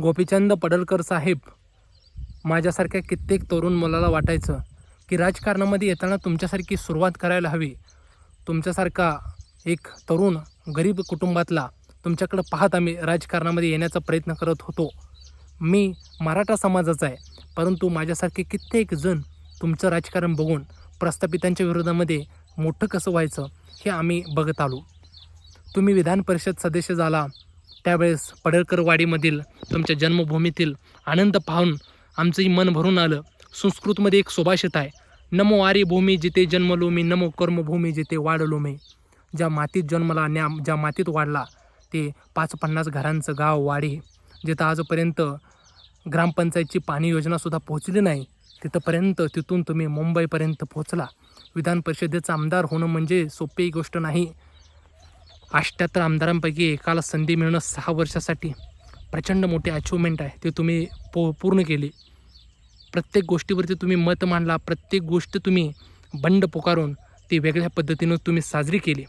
गोपीचंद पडळकर साहेब माझ्यासारख्या कित्येक तरुण मुलाला वाटायचं की राजकारणामध्ये येताना तुमच्यासारखी सुरुवात करायला हवी. तुमच्यासारखा एक तरुण गरीब कुटुंबातला तुमच्याकडं पाहत आम्ही राजकारणामध्ये येण्याचा प्रयत्न करत होतो. मी मराठा समाजाचा आहे परंतु माझ्यासारखे कित्येक जण तुमचं राजकारण बघून प्रस्थापितांच्या विरोधामध्ये मोठं कसं व्हायचं हे आम्ही बघत आलो. तुम्ही विधान परिषद सदस्य झाला त्यावेळेस पडळकरवाडीमधील तुमच्या जन्मभूमीतील आनंद पाहून आमचंही मन भरून आलं. संस्कृतमध्ये एक सुभाषित आहे. नमो आरी भूमी जिथे जन्मलो मी नमो कर्मभूमी जिथे वाढलो मी ज्या मातीत जन्मला न्या ज्या मातीत वाढला ते पाच पन्नास घरांचं गाव वाडी जिथं आजपर्यंत ग्रामपंचायतची पाणी योजनासुद्धा पोहोचली नाही तिथंपर्यंत तिथून तुम्ही मुंबईपर्यंत पोहोचला. विधान परिषदेचा आमदार होणं म्हणजे सोपी गोष्ट नाही. अष्ट्याहत्तर आमदारांपैकी एकाला संधी मिळणं सहा वर्षासाठी प्रचंड मोठी अचिव्हमेंट आहे. ते तुम्ही पो पूर्ण केली. प्रत्येक गोष्टीवरती तुम्ही मत मांडला प्रत्येक गोष्ट तुम्ही बंड पुकारून ती वेगळ्या पद्धतीनं तुम्ही साजरी केली.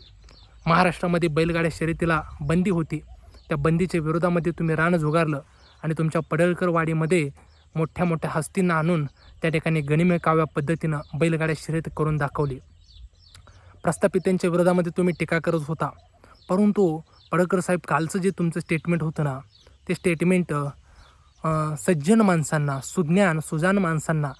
महाराष्ट्रामध्ये बैलगाड्या शर्यतीला बंदी होती. त्या बंदीच्या विरोधामध्ये तुम्ही रान झुगारलं आणि तुमच्या पडळकरवाडीमध्ये मोठ्या मोठ्या हस्तींना आणून त्या ठिकाणी गणिमय काव्या पद्धतीनं बैलगाड्या शर्यत करून दाखवली. प्रस्थापितांच्या विरोधामध्ये तुम्ही टीका करत होता. परंतु पडळकर साहेब कालचं जे तुमचं स्टेटमेंट होतं ना ते स्टेटमेंट सज्जन माणसांना सुज्ञान सुजान माणसांना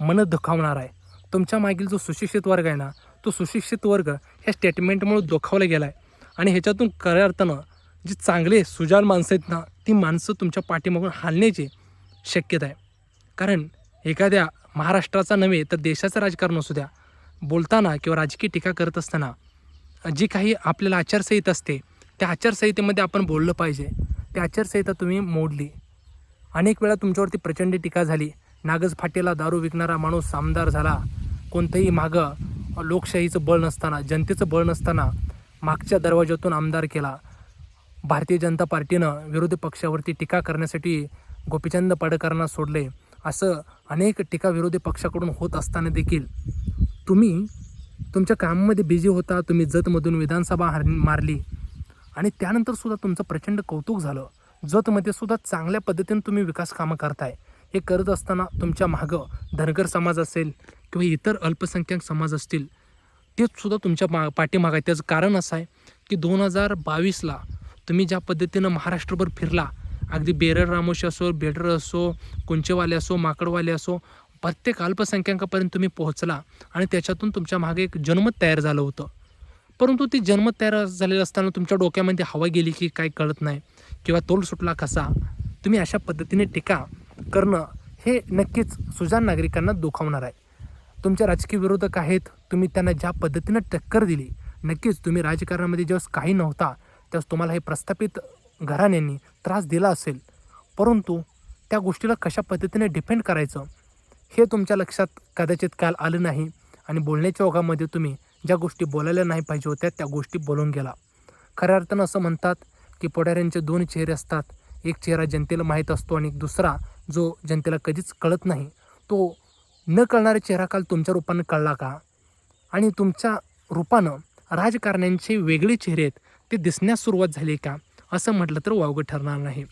मन दुखावणार आहे. तुमच्या मागील जो सुशिक्षित वर्ग आहे ना तो सुशिक्षित वर्ग ह्या स्टेटमेंटमुळे दुखावला गेला आहे आणि ह्याच्यातून खऱ्या अर्थानं जी चांगले सुजान माणसं आहेत ना ती माणसं तुमच्या पाठीमागून हालण्याची शक्यता आहे. कारण एखाद्या महाराष्ट्राचा नव्हे तर देशाचं राजकारण असू द्या. बोलताना किंवा राजकीय टीका करत असताना जी काही आपल्याला आचारसंहिता असते त्या आचारसंहितेमध्ये आपण बोललं पाहिजे. त्या आचारसंहिता तुम्ही मोडली. अनेक वेळा तुमच्यावरती प्रचंड टीका झाली. नागज फाटेला दारू विकणारा माणूस आमदार झाला. कोणतंही मागं लोकशाहीचं बळ नसताना जनतेचं बळ नसताना मागच्या दरवाज्यातून आमदार केला. भारतीय जनता पार्टीनं विरोधी पक्षावरती टीका करण्यासाठी गोपीचंद पाडकरांना सोडले. असं अनेक टीका विरोधी पक्षाकडून होत असताना देखील तुम्ही तुमच्या कामामध्ये बिझी होता तुम्ही जतमधून विधानसभा हार मारली. आणि त्यानंतर सुद्धा तुमचं प्रचंड कौतुक झालं. जतमध्ये सुद्धा चांगल्या पद्धतीने तुम्ही विकास कामं करताय. हे करत असताना तुमच्या मागं धनगर समाज असेल किंवा इतर अल्पसंख्याक समाज असतील तेसुद्धा तुमच्या मा पाठीमागा आहे. त्याचं कारण असं आहे की दोन हजार बावीसला तुम्ही ज्या पद्धतीनं महाराष्ट्रभर फिरला अगदी बेरड रामोशी असो बेडर असो कुंचेवाले असो माकडवाले असो प्रत्येक अल्पसंख्याकापर्यंत तुम्ही पोहोचला आणि त्याच्यातून तुमच्या मागे एक जनमत तयार झालं होतं. परंतु ती जन्मत तयार झालेलं असताना तुमच्या डोक्यामध्ये हवा गेली की काय कळत नाही किंवा तोल सुटला कसा? तुम्ही अशा पद्धतीने टीका करणं हे नक्कीच सुजान नागरिकांना दुखावणार आहे. तुमच्या राजकीय विरोधक आहेत तुम्ही त्यांना ज्या पद्धतीनं टक्कर दिली नक्कीच तुम्ही राजकारणामध्ये ज्यावेळेस काही नव्हता त्यावेळेस तुम्हाला हे प्रस्थापित घराण्यांनी त्रास दिला असेल. परंतु त्या गोष्टीला कशा पद्धतीने डिपेंड करायचं? हे तुमच्या लक्षात कदाचित काल आलं नाही आणि बोलण्याच्या ओघामध्ये तुम्ही ज्या गोष्टी बोलायला नाही पाहिजे होत्या त्या गोष्टी बोलून गेला. खऱ्या अर्थानं असं म्हणतात की पुढाऱ्यांचे दोन चेहरे असतात. एक चेहरा जनतेला माहीत असतो आणि दुसरा जो जनतेला कधीच कळत नाही. तो न कळणारा चेहरा काल तुमच्या रूपानं कळला का? आणि तुमच्या रूपानं राजकारण्यांचे वेगळे चेहरे आहेत ते दिसण्यास सुरुवात झाली का? असं म्हटलं तर वावगं ठरणार नाही.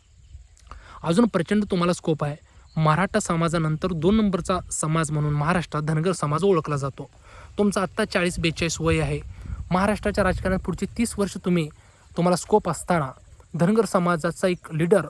अजून प्रचंड तुम्हाला स्कोप आहे. मराठा समाजानंतर दोन नंबरचा समाज म्हणून महाराष्ट्रात धनगर समाज ओळखला जातो. तुमचा आत्ता चाळीस बेचाळीस वय आहे. महाराष्ट्राच्या राजकारणात पुढचे तीस वर्ष तुम्ही तुम्हाला स्कोप असताना धनगर समाजाचा एक लीडर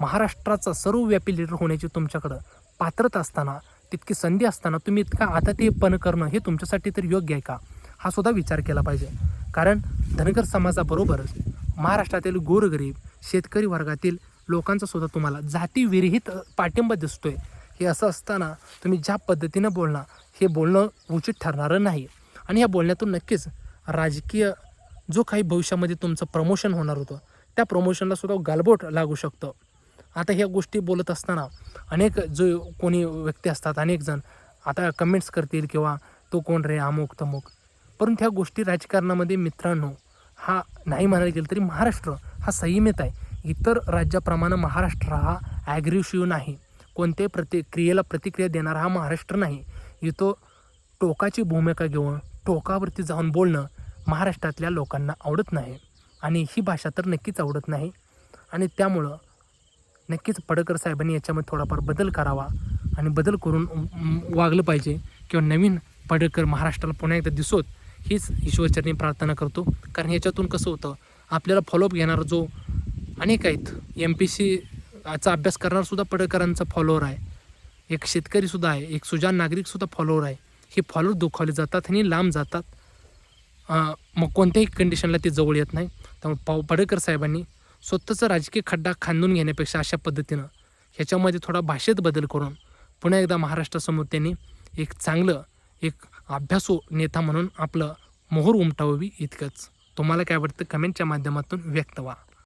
महाराष्ट्राचा सर्वव्यापी लीडर होण्याची तुमच्याकडं पात्रता असताना तितकी संधी असताना तुम्ही इतका आता ते पण करणं हे तुमच्यासाठी तर योग्य आहे का? हा सुद्धा विचार केला पाहिजे. कारण धनगर समाजाबरोबरच महाराष्ट्रातील गोरगरीब शेतकरी वर्गातील लोकांचा सुद्धा तुम्हाला जातीविरहित पाठिंबा दिसतोय. हे असं असताना तुम्ही ज्या पद्धतीनं बोलणं हे बोलणं उचित ठरणारं नाही. आणि या बोलण्यातून नक्कीच राजकीय जो काही भविष्यामध्ये तुमचं प्रमोशन होणार होतं त्या प्रमोशनला सुद्धा गालबोट लागू शकतं. आता ह्या गोष्टी बोलत असताना अनेक जो कोणी व्यक्ती असतात अनेक जण आता कमेंट्स करतील किंवा तो कोण रे अमुक तमुक. परंतु ह्या गोष्टी राजकारणामध्ये मित्रांनो हा नाही म्हणायला गेलं तरी महाराष्ट्र हा संयमित आहे. इतर राज्याप्रमाणे महाराष्ट्र हा ॲग्रेसिव्ह नाही. कोणत्याही प्रतिक्रियेला प्रतिक्रिया देणारा हा महाराष्ट्र नाही. इथं टोकाची भूमिका घेऊन टोकावरती जाऊन बोलणं महाराष्ट्रातल्या लोकांना आवडत नाही. आणि ही भाषा तर नक्कीच आवडत नाही. आणि त्यामुळं नक्कीच पडकर साहेबांनी याच्यामध्ये थोडाफार बदल करावा आणि बदल करून वागलं पाहिजे किंवा नवीन पडकर महाराष्ट्राला पुन्हा एकदा दिसोत हीच ईश्वरचरणी प्रार्थना करतो. कारण याच्यातून कसं होतं आपल्याला फॉलोअप घेणारा जो अनेक आहेत. एम पी सीचा अभ्यास करणारसुद्धा पडकरांचा फॉलोअर आहे. एक शेतकरीसुद्धा आहे. एक सुजान नागरिकसुद्धा फॉलोअर आहे. हे फॉलोअर दुखावले जातात आणि लांब जातात. मग कोणत्याही कंडिशनला ते जवळ येत नाही. त्यामुळे पाव पडकर साहेबांनी स्वतःचा राजकीय खड्डा खांदून घेण्यापेक्षा अशा पद्धतीनं ह्याच्यामध्ये थोडा भाषेत बदल करून पुन्हा एकदा महाराष्ट्रासमोर त्यांनी एक चांगलं एक अभ्यासू नेता म्हणून आपलं मोहर उमटावी इतकंच. तुम्हाला काय वाटतं? कमेंटच्या माध्यमातून व्यक्त व्हा.